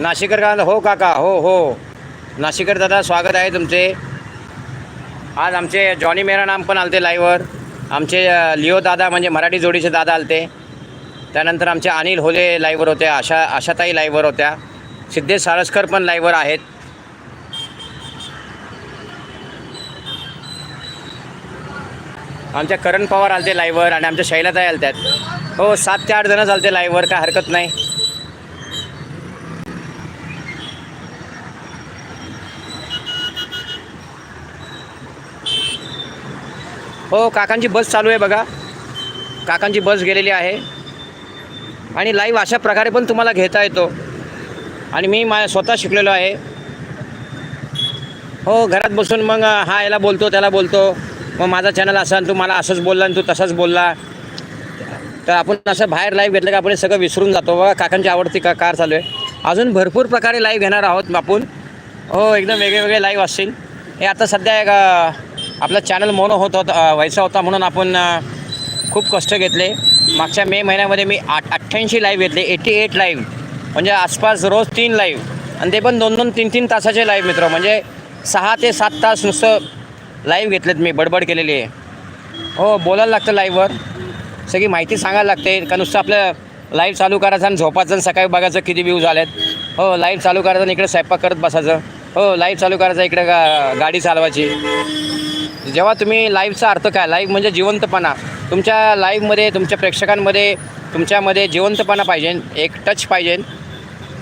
नाशिकर का? हो काका हो हो. नाशिकर दादा स्वागत आहे तुमचे. आज आमचे जॉनी मेरा नाम पण आलते लाईव्हवर आमचे लिओ दादा म्हणजे मराठी जोडीचे दादा आलते. त्यानंतर आमचे अनिल होले लाईव्हवर होते आशा आशाताई लाईव्हवर होत्या. सिद्धेश सारस्कर पण लाईव्हवर आहेत. आमच्या करण पवार आलते लाईव्हवर आणि आमच्या शैलाताई आलत्यात. हो सात ते आठ जणं चालते लाईव्हवर काय हरकत नाही. हो काकांची बस चालू आहे बघा. काकांची बस गेलेली आहे. आणि लाईव्ह अशा प्रकारे पण तुम्हाला घेता येतो. आणि मी मा स्वतः शिकलेलो आहे. हो घरात बसून मग हा याला बोलतो त्याला बोलतो. मग माझा चॅनल असा तू मला असंच बोलला आणि तू तसंच बोलला. तर आपण असं बाहेर लाईव्ह घेतलं का आपण सगळं विसरून जातो. बघा काकांची आवडती का कार चालू आहे. अजून भरपूर प्रकारे लाईव्ह घेणार आहोत आपण. हो एकदम वेगळे वेगळे लाईव्ह असतील. हे आता सध्या एक आपला चॅनल मोनो होत होता व्हायचा होता म्हणून आपण खूप कष्ट घेतले. मागच्या मे महिन्यामध्ये मी आठ अठ्ठ्याऐंशी लाईव्ह घेतले एटी एट लाईव्ह म्हणजे आसपास रोज तीन लाईव्ह आणि ते पण दोन दोन तीन तीन तासाचे लाईव्ह मित्र. म्हणजे सहा ते सात तास नुसतं लाईव्ह घेतलेत मी बडबड केलेली आहे. हो बोलायला लागतं लाईव्हवर सगळी माहिती सांगायला लागते. का नुसतं आपलं लाईव्ह चालू करायचं आणि झोपायचं आणि सकाळी बघायचं किती व्ह्यूज आलेत. हो लाईव्ह चालू करायचं आणि इकडे स्वयंपाक करत बसायचं. हो लाईव्ह चालू करायचं इकडे गा गाडी चालवायची. जेव्हा तुम्ही लाईव्हचा अर्थ काय? लाईव्ह म्हणजे जिवंतपणा. तुमच्या लाईव्हमध्ये तुमच्या प्रेक्षकांमध्ये तुमच्यामध्ये जिवंतपणा पाहिजे एक टच पाहिजे.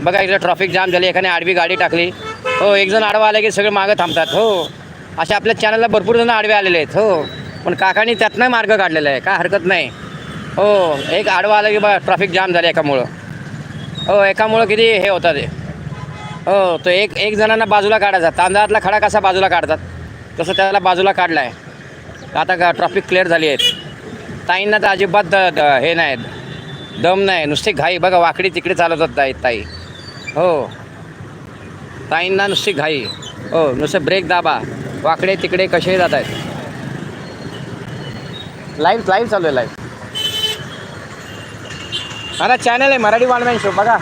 बघा एकदा ट्रॉफिक जाम झाली एखादी आडवी गाडी टाकली. हो एक जण आडवा आला की सगळे मागं थांबतात. हो. अशा आपल्या चॅनलला भरपूर जण आडवे आलेले आहेत. हो. पण काकांनी त्यातनं मार्ग काढलेला आहे. काय हरकत नाही. हो एक आडवा आला की बघा ट्रॉफिक जाम झालं एकामुळं. हो एकामुळं किती हे होतं ते. हो तो एक एक जणांना बाजूला काढायचा. तांदळातला खडा कसा बाजूला काढतात? तसं त्याला बाजूला काढला आहे आता का ट्रॉफिक क्लिअर झाली आहेत. ताईंना तर अजिबात द द- हे नाही दम नाही. नुसती घाई. बघा वाकडी तिकडे चालवतात ताई ताई. हो. ताईंना नुसती घाई. हो नुसतं ब्रेक दाबा. वाकडे तिकडे कसे जात आहेत. लाईव्ह लाईव्ह चालू आहे लाईव्ह मला चॅनल आहे मराठी वाणमॅन शो बघा.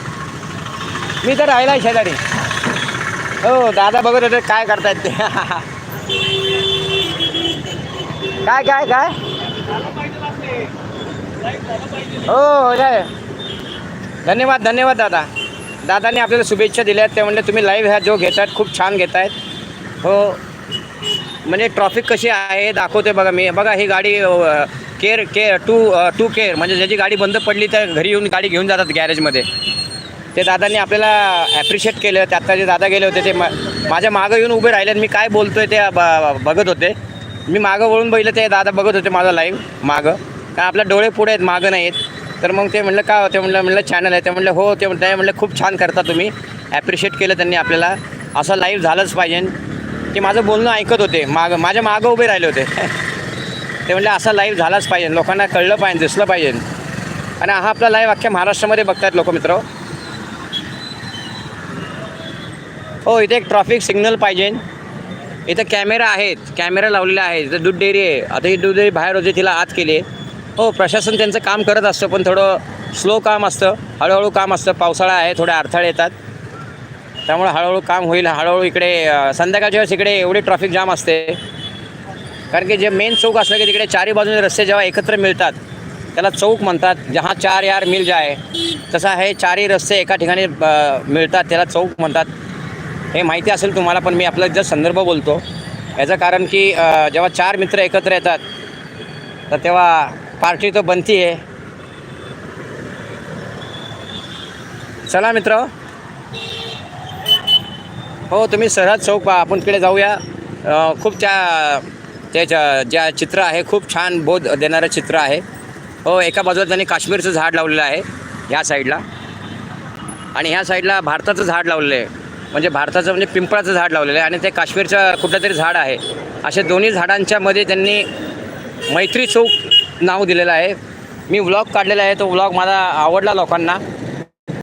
मी तर राहिला आहे शेजारी. हो दादा बघत होते काय करतायत ते. काय काय काय? हो, हो काय धन्यवाद धन्यवाद दादा. दादाने आपल्याला शुभेच्छा दिल्या आहेत. ते म्हणले तुम्ही लाईव्ह ह्या जो घेत आहेत खूप छान घेत आहेत हो. म्हणजे ट्रॉफिक कशी आहे दाखवते बघा मी. बघा ही गाडी care care to to care म्हणजे ज्याची गाडी बंद पडली तर घरी येऊन गाडी घेऊन जातात गॅरेजमध्ये ते दादांनी आपल्याला ॲप्रिशिएट केलं. ते आत्ता जे दादा गेले होते ते मा माझ्या मागं येऊन उभे राहिले मी काय बोलतो आहे ते ब बघत होते. मी मागं वळून बघितलं ते दादा बघत होते माझं लाईव्ह मागं. कारण आपल्या डोळे पुढे आहेत मागं नाही आहेत तर मग ते म्हणलं का होते म्हणलं म्हणलं चॅनल आहे. ते म्हणलं हो. ते म्हणलं म्हणलं खूप छान करता तुम्ही. ॲप्रिशिएट केलं त्यांनी आपल्याला. असं लाईव्ह झालंच पाहिजे. ते माझं बोलणं ऐकत होते. मागं माझ्या मागं उभे राहिले होते. ते म्हणले असा लाईव्ह झालाच पाहिजे. लोकांना कळलं पाहिजे दिसलं पाहिजे. आणि हा आपला लाईव्ह अख्ख्या महाराष्ट्रामध्ये बघतायत लोक मित्र. हो इथे एक ट्रॉफिक सिग्नल पाहिजे. इथं कॅमेरा आहेत. कॅमेरा लावलेला आहे. इथं दूध डेअरी आहे. आता ही दूध डेअरी बाहेर होते तिला आत केली आहे. हो प्रशासन त्यांचं काम करत असतं पण थोडं स्लो काम असतं. हळूहळू काम असतं. पावसाळा आहे थोडे अडथळे येतात. त्यामुळे हळूहळू काम होईल. हळूहळू इकडे संध्याकाळच्या वेळेस इकडे एवढी ट्रॉफिक जाम असते. कारण की जे मेन चौक असलं की तिकडे चारी बाजूने रस्ते जेव्हा एकत्र मिळतात त्याला चौक म्हणतात. जहा चार यार मिल जाय तसा हे चारही रस्ते एका ठिकाणी मिळतात. त्याला चौक म्हणतात. हे माहिती असेल तुम्हाला पण मी आपला जर संदर्भ बोलतो. याचं कारण की जेव्हा चार मित्र एकत्र येतात तर तेव्हा पार्टी तर बनती आहे चला मित्र. हो तुम्ही सरहद चौक पहा आपण तिकडे जाऊया. खूप त्या त्याच्या ज्या चित्र आहे खूप छान बोध देणारं चित्र आहे. हो एका बाजूला त्यांनी काश्मीरचं झाड लावलेलं आहे ह्या साईडला. आणि ह्या साईडला भारताचं झाड लावलेलं आहे. म्हणजे भारताचं म्हणजे पिंपळाचं झाड लावलेलं आहे आणि ते काश्मीरचं कुठलं तरी झाड आहे. अशा दोन्ही झाडांच्यामध्ये त्यांनी मैत्री चौक नाव दिलेलं आहे. मी व्लॉग काढलेला आहे तो व्लॉग मला आवडला लोकांना.